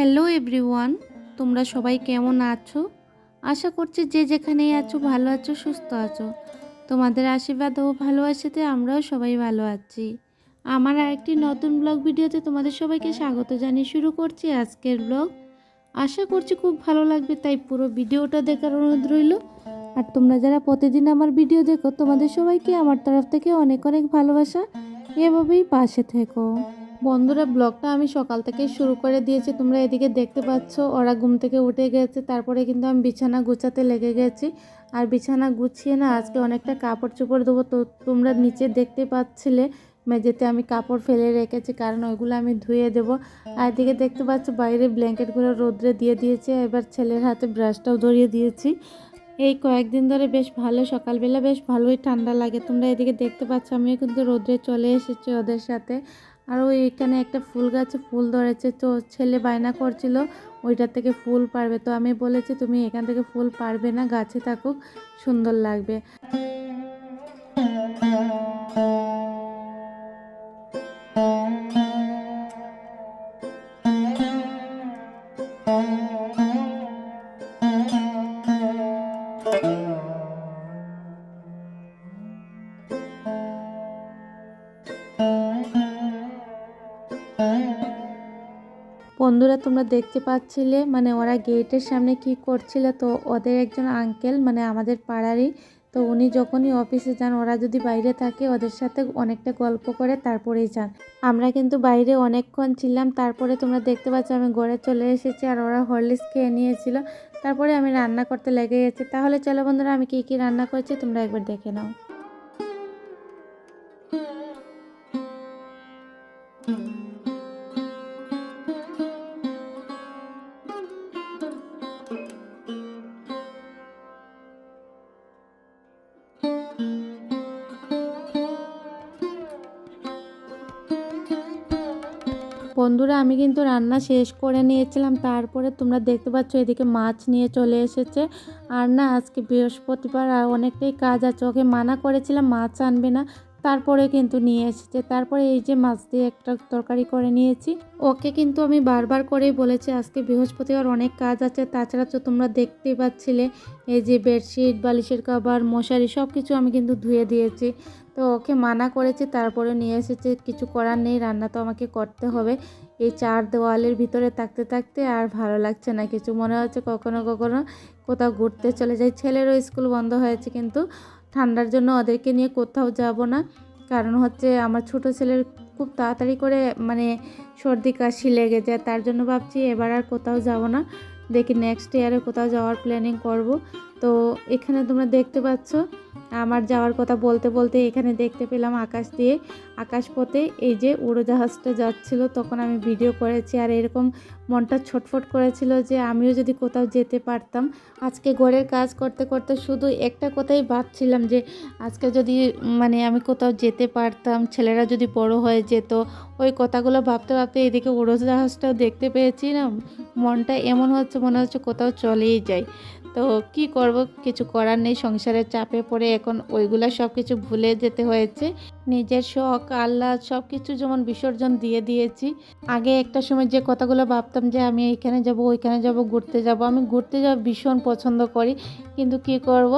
Hello everyone তোমরা সবাই কেমন আছো? আশা করছি যে যেখানেই আছো, ভালো আছো, সুস্থ আছো। তোমাদের আশীর্বাদ ও ভালোবাসাতে আমরাও সবাই ভালো আছি। আমার আরেকটি নতুন ব্লগ ভিডিওতে তোমাদের সবাইকে স্বাগত জানিয়ে শুরু করছি আজকের ব্লগ। আশা করছি খুব ভালো লাগবে, তাই পুরো ভিডিওটা দেখার অনুরোধ রইল। আর তোমরা যারা প্রতিদিন আমার ভিডিও দেখো, তোমাদের সবাইকে আমার তরফ থেকে অনেক অনেক ভালোবাসা। এভাবেই পাশে থেকো। বন্ধুরা, ব্লগটা আমি সকাল থেকে শুরু করে দিয়েছি। তোমরা এদিকে দেখতে পাচ্ছ, ওরা ঘুম থেকে উঠে গেছে। তারপরে কিন্তু আমি বিছানা গুছাতে লেগে গেছি। আর বিছানা গুছিয়ে না আজকে অনেকটা কাপড় চোপড় দেবো তো তোমরা নিচে দেখতে পাচ্ছিলে, মেঝেতে আমি কাপড় ফেলে রেখেছি, কারণ ওইগুলো আমি ধুয়ে দেবো। আর এদিকে দেখতে পাচ্ছ, বাইরে ব্ল্যাঙ্কেটগুলো রোদ্রে দিয়ে দিয়েছে। এবার ছেলের হাতে ব্রাশটাও ধরিয়ে দিয়েছি। এই কয়েকদিন ধরে বেশ ভালো, সকালবেলা বেশ ভালোই ঠান্ডা লাগে। তোমরা এদিকে দেখতে পাচ্ছ, আমিও কিন্তু রোদ্রে চলে এসেছি ওদের সাথে। আর ওই এখানে একটা ফুল গাছে ফুল ধরেছে, তো ছেলে বায়না করছিল ওইটা থেকে ফুল পারবে। তো আমি বলেছি, তুমি এখান থেকে ফুল পারবে না, গাছে থাকুক, সুন্দর লাগবে। বন্ধুরা তোমরা দেখতে পাচ্ছিলে মানে ওরা গেটের সামনে কি করছিল, তো ওদের একজন আঙ্কেল মানে আমাদের পাড়ারই, তো উনি যখনই অফিসে যান, ওরা যদি বাইরে থাকে, ওদের সাথে অনেকটা গল্প করে তারপরেই যান। আমরা কিন্তু বাইরে অনেকক্ষণ ছিলাম, তারপরে তোমরা দেখতে পাচ্ছ আমি ঘরে চলে এসেছি, আর ওরা হরলিক্স খেয়ে নিয়েছিল। তারপরে আমি রান্না করতে লেগে গেছি। তাহলে চলো বন্ধুরা, আমি কী কী রান্না করেছি, তোমরা একবার দেখে নাও। বন্ধুরা, আমি কিন্তু রান্না শেষ করে নিয়েছিলাম। তারপরে তোমরা দেখতে পাচ্ছ, এদিকে মাছ নিয়ে চলে এসেছে। আর না, আজকে বৃহস্পতিবার অনেকটাই কাজ আছে ওকে মানা করেছিলাম, মাছ আনবে না। তারপরে কিন্তু নিয়ে এসেছে। তারপরে এই যে মাছ দিয়ে একটা তরকারি করে নিয়েছি। ওকে কিন্তু আমি বারবার করেই বলেছি, আজকে বৃহস্পতিবার অনেক কাজ আছে। তাছাড়া তো তোমরা দেখতেই পাচ্ছিলে, এই যে বেডশিট, বালিশের কাবার মশারি সব কিছু আমি কিন্তু ধুয়ে দিয়েছি। তো ওকে মানা করেছি তারপরে নিয়ে এসেছে। কিছু করার নেই, রান্না তো আমাকে করতে হবে। এই চার দেওয়ালের ভিতরে থাকতে থাকতে আর ভালো লাগছে না। কিছু মনে হচ্ছে কখনো কখনো কোথাও ঘুরতে চলে যাই। ছেলেরও স্কুল বন্ধ হয়েছে কিন্তু ঠান্ডার জন্য ওদেরকে নিয়ে কোথাও যাব না। কারণ হচ্ছে আমার ছোট ছেলের খুব তাড়াতাড়ি করে মানে সর্দি, কাশি লেগে যায়, তার জন্য ভাবছি এবার আর কোথাও যাব না। দেখি নেক্সট ইয়ারে কোথাও যাওয়ার প্ল্যানিং করব। তো এখানে তোমরা দেখতে পাচ্ছ, আমার যাওয়ার কথা বলতে বলতে এখানে দেখতে পেলাম আকাশ দিয়ে আকাশপথে এই যে উড়োজাহাজটা যাচ্ছিল, তখন আমি ভিডিও করেছি। আর এরকম মনটা ছটফট করেছিল যে আমিও যদি কোথাও যেতে পারতাম। আজকে ঘরের কাজ করতে করতে শুধু একটা কথাই ভাবছিলাম যে, আজকে যদি মানে আমি কোথাও যেতে পারতাম, ছেলেরা যদি বড় হয়ে যেত, ওই কথাগুলো ভাবতে ভাবতে এদিকে উড়োজাহাজটাও দেখতে পেয়েছি না মনটা এমন হচ্ছে মনে হচ্ছে কোথাও চলেই যায় তো কি করব? কিছু করার নেই, সংসারের চাপে পড়ে এখন ওইগুলা সব কিছু ভুলে যেতে হয়েছে। নিজের শখ আল্লাহ সব কিছু যেমন বিসর্জন দিয়ে দিয়েছি। আগে একটা সময় যে কথাগুলো ভাবতাম যে আমি এইখানে যাব, ওইখানে যাব, ঘুরতে যাব, আমি ঘুরতে যাওয়া ভীষণ পছন্দ করি। কিন্তু কি করব?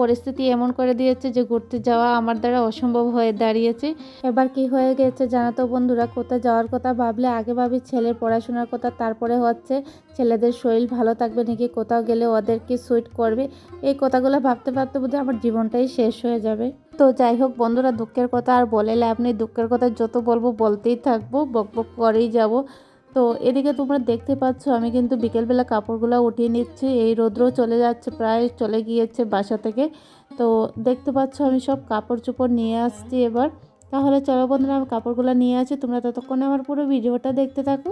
পরিস্থিতি এমন করে দিয়েছে যে ঘুরতে যাওয়া আমার দ্বারা অসম্ভব হয়ে দাঁড়িয়েছে। এবার কি হয়ে গেছে জানো তো বন্ধুরা? কোথাও যাওয়ার কথা ভাবলে আগে ভাবি ছেলের পড়াশোনার কথা, তারপরে হচ্ছে ছেলেদের শরীর ভালো থাকবে নাকি কোথাও গেলে ওদেরকে সুইট করবে? এই কথাগুলো ভাবতে ভাবতে বোধ আমার জীবনটাই শেষ হয়ে যাবে। তো যাই হোক বন্ধুরা, দুঃখের কথা আর বলে আপনি দুঃখের কথা যত বলব বলতেই থাকব বক বক করেই যাব। তো এদিকে তোমরা দেখতে পাচ্ছ, আমি কিন্তু বিকেলবেলা কাপড়গুলো উঠিয়ে নিচ্ছি। এই রৌদ্র চলে যাচ্ছে, প্রায় চলে গিয়েছে বাসা থেকে। তো দেখতে পাচ্ছ, আমি সব কাপড় চোপড় নিয়ে আসছি এবার। তাহলে চলো বন্ধুরা, আমি কাপড়গুলো নিয়ে আসি। তোমরা ততক্ষণে আমার পুরো ভিডিওটা দেখতে থাকো।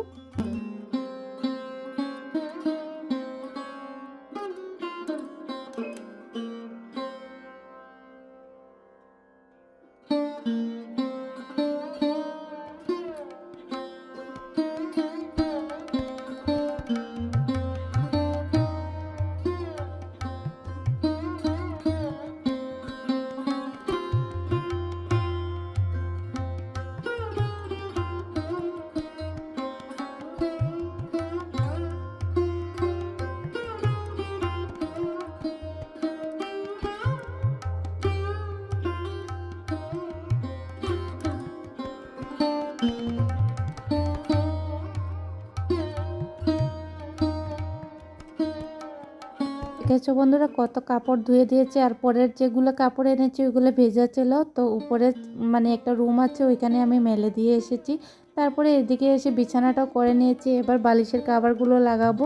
দেখেছ বন্ধুরা, কত কাপড় ধুয়ে দিয়েছে আর পরের যেগুলো কাপড় এনেছি ওইগুলো ভেজা ছিল। তো উপরে মানে একটা রুম আছে, ওইখানে আমি মেলে দিয়ে এসেছি। তারপরে এদিকে এসে বিছানাটাও করে নিয়েছি। এবার বালিশের কাভারগুলো লাগাবো।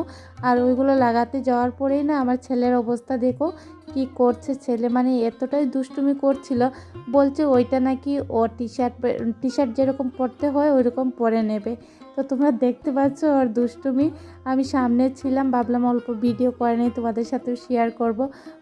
আর ওইগুলো লাগাতে যাওয়ার পরেই না আমার ছেলের অবস্থা দেখো কি করছে ছেলে? মানে এতটাই দুষ্টুমি করছিল, বলছে ওইটা নাকি ও টি শার্ট টি শার্ট যেরকম পরতে হয় ওইরকম পরে নেবে। তো তোমরা দেখতে পাচ্ছ ওর দুষ্টুমি। আমি সামনে ছিলাম, ভাবলাম অল্প ভিডিও করে নিই, তোমাদের সাথেও শেয়ার করব।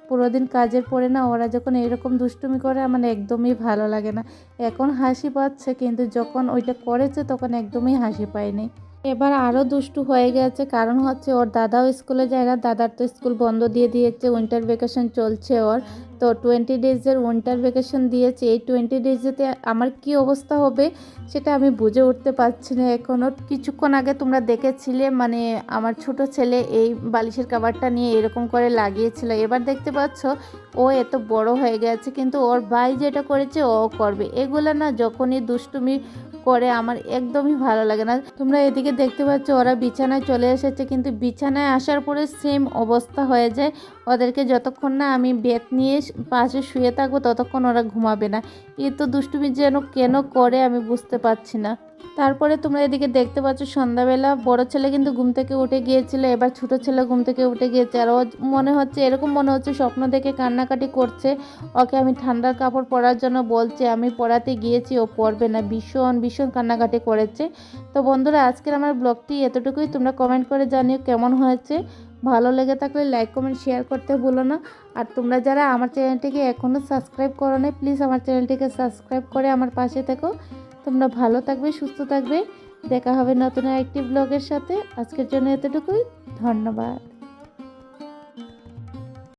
পুরো দিন কাজের পরে না ওরা যখন এরকম দুষ্টুমি করে, আমার একদমই ভালো লাগে না। এখন হাসি পাচ্ছে, কিন্তু যখন ওইটা করেছে তখন একদমই হাসি পায়নি এবার আরও দুষ্টু হয়ে গেছে। কারণ হচ্ছে ওর দাদাও স্কুলে যায় না, দাদার তো স্কুল বন্ধ দিয়ে দিয়েছে উইন্টার ভ্যাকেশন চলছে ওর। তো টোয়েন্টি ডেজের উইন্টার ভ্যাকেশন দিয়েছে। এই টোয়েন্টি ডেজেতে আমার কি অবস্থা হবে সেটা আমি বুঝে উঠতে পারছি না এখনও কিছুক্ষণ আগে তোমরা দেখেছিলে মানে আমার ছোট ছেলে এই বালিশের কাভারটা নিয়ে এরকম করে লাগিয়েছিল। এবার দেখতে পাচ্ছ, ও এত বড় হয়ে গেছে, কিন্তু ওর ভাই যেটা করেছে, ও করবে। এগুলো না যখনই দুষ্টুমি করে, আমার একদমই ভালো লাগে না। তোমরা এদিকে দেখতে পাচ্ছ, ওরা বিছানায় চলে এসেছে, কিন্তু বিছানায় আসার পরে সেম অবস্থা হয়ে যায়। ওদেরকে যতক্ষণ না আমি বেত নিয়ে পাশে শুয়ে থাকব, ততক্ষণ ওরা ঘুমাবে না। এ তো দুষ্টুমি যেন কেন করে আমি বুঝতে পারছি না। তারপরে তোমরা এদিকে দেখতে পাচ্ছ সন্ধ্যাবেলা বড় ছেলে কিন্তু ঘুম থেকে উঠে গিয়েছিল, এবার ছোট ছেলে ঘুম থেকে উঠে গিয়েছে। আর ও মনে হচ্ছে, এরকম মনে হচ্ছে স্বপ্ন দেখে কান্নাকাটি করছে। ওকে আমি ঠান্ডার কাপড় পরার জন্য বলছে, আমি পরাতে গিয়েছি, ও পরবে না। ভীষণ ভীষণ কান্নাকাটি করেছে। তো বন্ধুরা, আজকের আমার ব্লগটি এতটুকুই। তোমরা কমেন্ট করে জানিও কেমন হয়েছে। ভালো লেগে থাকলে লাইক কমেন্ট শেয়ার করতে ভুলো না। আর তোমরা যারা আমার চ্যানেলটিকে এখনও সাবস্ক্রাইব করো না প্লিজ আমার চ্যানেলটিকে সাবস্ক্রাইব করে আমার পাশে থেকো। তোমরা ভালো থাকবে, সুস্থ থাকবে। দেখা হবে নতুন একটি ব্লগের সাথে। আজকের জন্য এতটুকুই। ধন্যবাদ।